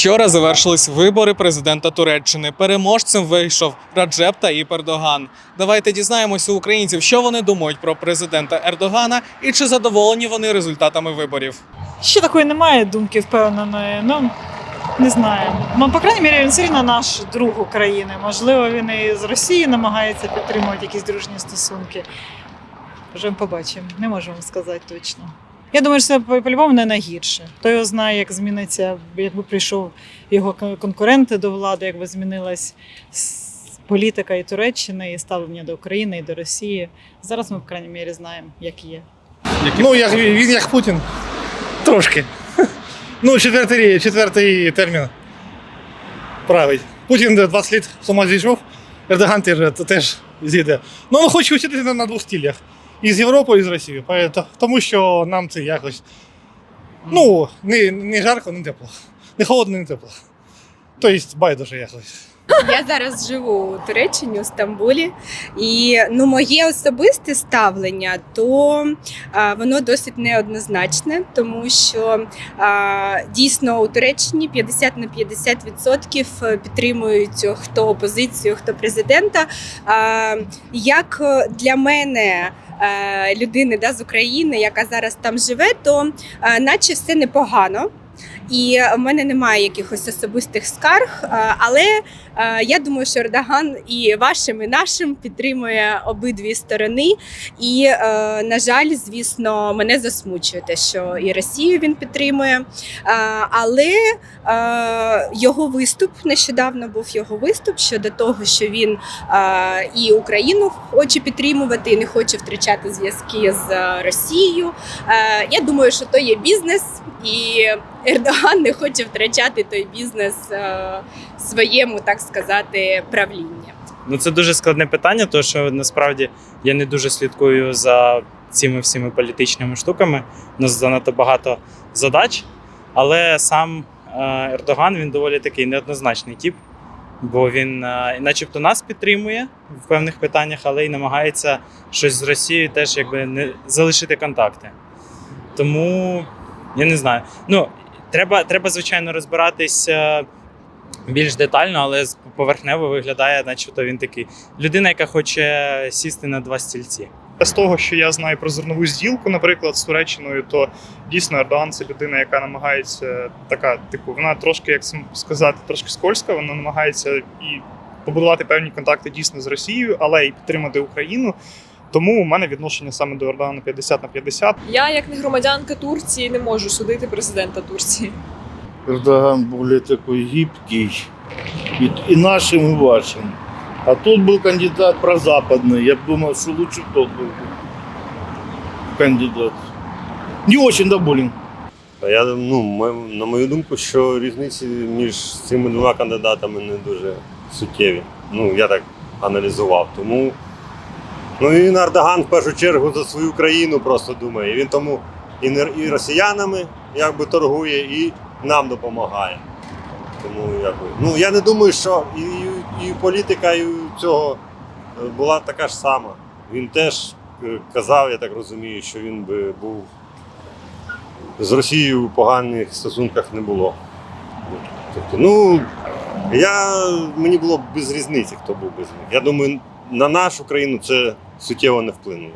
Вчора завершились вибори президента Туреччини. Переможцем вийшов Раджеп Таїп Ердоган. Давайте дізнаємося у українців, що вони думають про президента Ердогана і чи задоволені вони результатами виборів. Ще такої немає думки впевненої. Ну не знаю. Ну, по крайній мірі, він все рівно наш друг України. Можливо, він і з Росії намагається підтримувати якісь дружні стосунки. Вже побачимо. Не вам сказати точно. Я думаю, що це по- по-любому не найгірше. Хто його знає, як зміниться, якби прийшов його конкуренти до влади, якби змінилась політика і Туреччини, і ставлення до України і до Росії. Зараз ми, в крайній мірі, знаємо, як є. Ну, як, він як Путін. Трошки. Ну, четвертий, четвертий термін. Править. Путін 20 літ з зійшов, Ердоган теж, зійде. Ну, він хоче вчитися на, двох стилях. І з Європою, і з Росією. Тому що нам це якось. Ну, не, не жарко, не тепло. Не холодно, не тепло. Тобто байдуже якось. Я зараз живу у Туреччині у Стамбулі, і ну моє особисте ставлення, то а, воно досить неоднозначне, тому що а, дійсно у Туреччині 50 на 50% підтримують хто опозицію, хто президента. А, як для мене. Е, Людини да, з України, яка зараз там живе, то е, наче все непогано. І в мене немає якихось особистих скарг, е, але Е, Я думаю, що Ердоган і вашим, і нашим підтримує обидві сторони. І, е, на жаль, звісно, мене засмучує те, що і Росію він підтримує. Але його виступ нещодавно був його виступ щодо того, що він і Україну хоче підтримувати, і не хоче втрачати зв'язки з Росією. Я думаю, що то є бізнес, і Ердоган не хоче втрачати той бізнес е, своєму, так сказати, правління. Ну це дуже складне питання, тому що насправді я не дуже слідкую за цими всіми політичними штуками. У нас занадто багато задач. Але сам е, Ердоган він доволі такий неоднозначний тип, бо він, е, начебто, нас підтримує в певних питаннях, але й намагається щось з Росією теж якби не залишити контакти. Тому я не знаю. Ну, треба, треба звичайно, розбиратися більш детально, але поверхнево виглядає, начебто він такий людина, яка хоче сісти на два стільці. З того, що я знаю про зернову зділку, наприклад, з Туреччиною, то дійсно Ердоган це людина, яка намагається така, типу, вона трошки, як сказати, трошки скользка, вона намагається і побудувати певні контакти дійсно з Росією, але і підтримати Україну. Тому у мене відношення саме до Ердогана 50 на 50. Я, як не громадянка Турції, не можу судити президента Турції. Эрдоган более такой гибкий, и, и нашим, и вашим. А тут был кандидат прозападный. Я б думал, что лучше тот был кандидат. Не очень доволен. А Я ну, мо- на мою думку, що різниці між цими двома кандидатами не дуже суттєві. Ну, я так аналізував. Тому ну, і Ердоган в першу чергу за свою країну просто думає. Він тому і, не- і росіянами якби торгує, і нам допомагає. Тому якби, ну, я не думаю, що і, і, і політика і цього е, була така ж сама. Він теж е, казав, я так розумію, що він би був з Росією в поганих стосунках не було. Тобто, ну, я, мені було б без різниці, хто був без них. Я думаю, на нашу країну це суттєво не вплинуло.